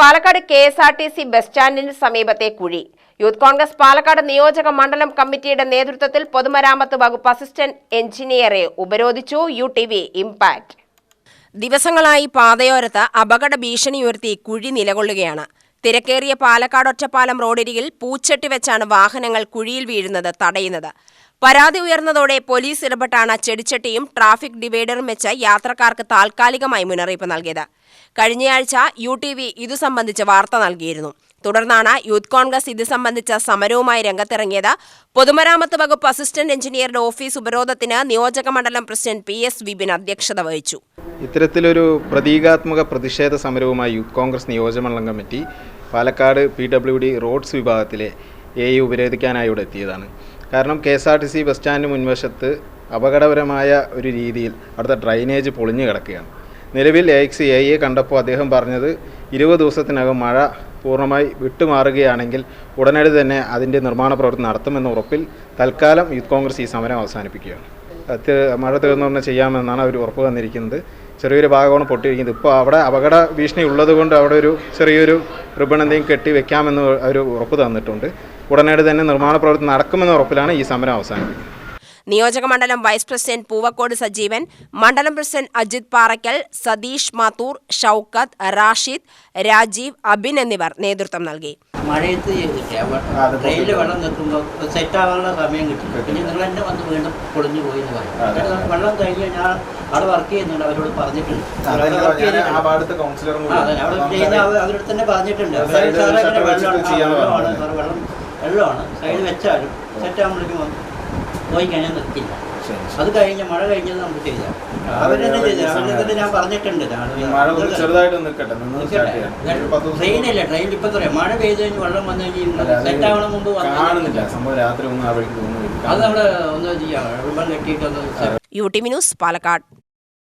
Palakkad K S R T C bus സ്റ്റാൻഡിന് സമീപത്തെ കുഴി. യൂത്ത് കോൺഗ്രസ് പാലക്കാട് നിയോജക മണ്ഡലം കമ്മിറ്റിയുടെ നേതൃത്വത്തിൽ പൊതുമരാമത്ത് വകുപ്പ് അസിസ്റ്റന്റ് എഞ്ചിനീയറെ ഉപരോധിച്ചു. യു ടി വി ഇമ്പാക്ട് ദിവസങ്ങളായി പാതയോരത്ത് അപകട ഭീഷണി ഉയർത്തി കുഴി നിലകൊള്ളുകയാണ്. തിരക്കേറിയ പാലക്കാട് ഒറ്റപ്പാലം റോഡരികിൽ പൂച്ചട്ടി വെച്ചാണ് വാഹനങ്ങൾ കുഴിയിൽ വീഴുന്നത് തടയുന്നത്. പരാതി ഉയർന്നതോടെ പോലീസ് ഇടപെട്ടാണ് ചെടിച്ചട്ടിയും ട്രാഫിക് ഡിവൈഡറും വെച്ച് യാത്രക്കാർക്ക് താൽക്കാലികമായി മുന്നറിയിപ്പ് നൽകിയത്. കഴിഞ്ഞയാഴ്ച യു ടി വി ഇതു സംബന്ധിച്ച് വാർത്ത നൽകിയിരുന്നു. തുടർന്നാണ് യൂത്ത് കോൺഗ്രസ് ഇത് സംബന്ധിച്ച സമരവുമായി രംഗത്തിറങ്ങിയത്. പൊതുമരാമത്ത് വകുപ്പ് അസിസ്റ്റന്റ് എഞ്ചിനീയറുടെ ഓഫീസ് ഉപരോധത്തിന് നിയോജക മണ്ഡലം പ്രസിഡന്റ് പി എസ് വിപിൻ അധ്യക്ഷത വഹിച്ചു. ഇത്തരത്തിലൊരു പ്രതീകാത്മക പ്രതിഷേധ സമരവുമായി യൂത്ത് കോൺഗ്രസ് നിയോജകമണ്ഡലം committee Palakkad P W D roads വിഭാഗത്തിലെ എ ഇ ഉപരോധിക്കാനായി ഇവിടെ എത്തിയതാണ്. കാരണം K S R T C bus സ്റ്റാൻഡിന് മുൻവശത്ത് അപകടകരമായ ഒരു രീതിയിൽ അവിടുത്തെ ഡ്രൈനേജ് പൊളിഞ്ഞു കിടക്കുകയാണ്. നിലവിൽ എ എക്സ് എ എ കണ്ടപ്പോൾ അദ്ദേഹം പറഞ്ഞത് ഇരുപത് ദിവസത്തിനകം മഴ പൂർണമായി വിട്ടുമാറുകയാണെങ്കിൽ ഉടനടി തന്നെ അതിന്റെ നിർമ്മാണ പ്രവർത്തനം നടത്തുമെന്ന ഉറപ്പിൽ തൽക്കാലം യൂത്ത് കോൺഗ്രസ് ഈ സമരം അവസാനിപ്പിക്കുകയാണ്. മഴ തന്നെ ചെയ്യാമെന്നാണ് അവർ ഉറപ്പ് തന്നിരിക്കുന്നത്. ചെറിയൊരു ഭാഗമാണ് പൊട്ടിയിരിക്കുന്നത്. ഇപ്പോൾ അവിടെ അപകട ഭീഷണി ഉള്ളത് കൊണ്ട് അവിടെ ഒരു ചെറിയൊരു റിബൺ എന്തെങ്കിലും കെട്ടി വെക്കാമെന്ന് അവർ ഉറപ്പ് തന്നിട്ടുണ്ട്. ഉടനടി തന്നെ നിർമ്മാണ പ്രവർത്തനം നടക്കുമെന്ന ഉറപ്പിലാണ് ഈ സമരം അവസാനിപ്പിക്കുന്നത്. നിയോജക മണ്ഡലം വൈസ് പ്രസിഡന്റ് പൂവക്കോട് സജീവൻ മണ്ഡലം പ്രസിഡന്റ് അജിത് പാറയ്ക്കൽ സതീഷ് മാത്തൂർ ഷൌക്കത്ത് റാഷിദ് രാജീവ് അബിൻ എന്നിവർ നേതൃത്വം നൽകി. മഴയത്ത് ട്രെയിനിൽ വെള്ളം നിൽക്കുമ്പോൾ സെറ്റ് ആവാനുള്ള സമയം കിട്ടി പിന്നെ നിങ്ങൾ തന്നെ വന്ന് വീണ്ടും പൊളിഞ്ഞു പോയി എന്ന് പറയും വെള്ളം കഴിഞ്ഞ് ഞാൻ അവിടെ വർക്ക് ചെയ്യുന്നുണ്ട്. അവരോട് പറഞ്ഞിട്ടുണ്ട്. അവരുടെ തന്നെ പറഞ്ഞിട്ടുണ്ട്. വെള്ളമാണ് സൈഡ് വെച്ചാലും സെറ്റ് ആകുമ്പോഴേക്കും വന്ന് പോയി കഴിഞ്ഞാൽ നിർത്തില്ല അത് കഴിഞ്ഞ മഴ കഴിഞ്ഞത് നമുക്ക് ചെയ്യാം തന്നെ ഞാൻ പറഞ്ഞിട്ടുണ്ട് ചെറുതായിട്ട് ട്രെയിൻ ട്രെയിനില്ല ഇപ്പൊ പറയാം മഴ പെയ്ത് കഴിഞ്ഞ് വെള്ളം വന്നു കഴിഞ്ഞാൽ സെറ്റ് ആവണ മുമ്പ് വന്ന് കാണുന്നില്ല. സംഭവം രാത്രി ഒന്നും ആ വഴിക്ക് അത് നമ്മൾ ഒന്ന് ചെയ്യാം. റിബൺ കെട്ടിയിട്ട് ഒന്ന് യു ടി ന്യൂസ് പാലക്കാട്.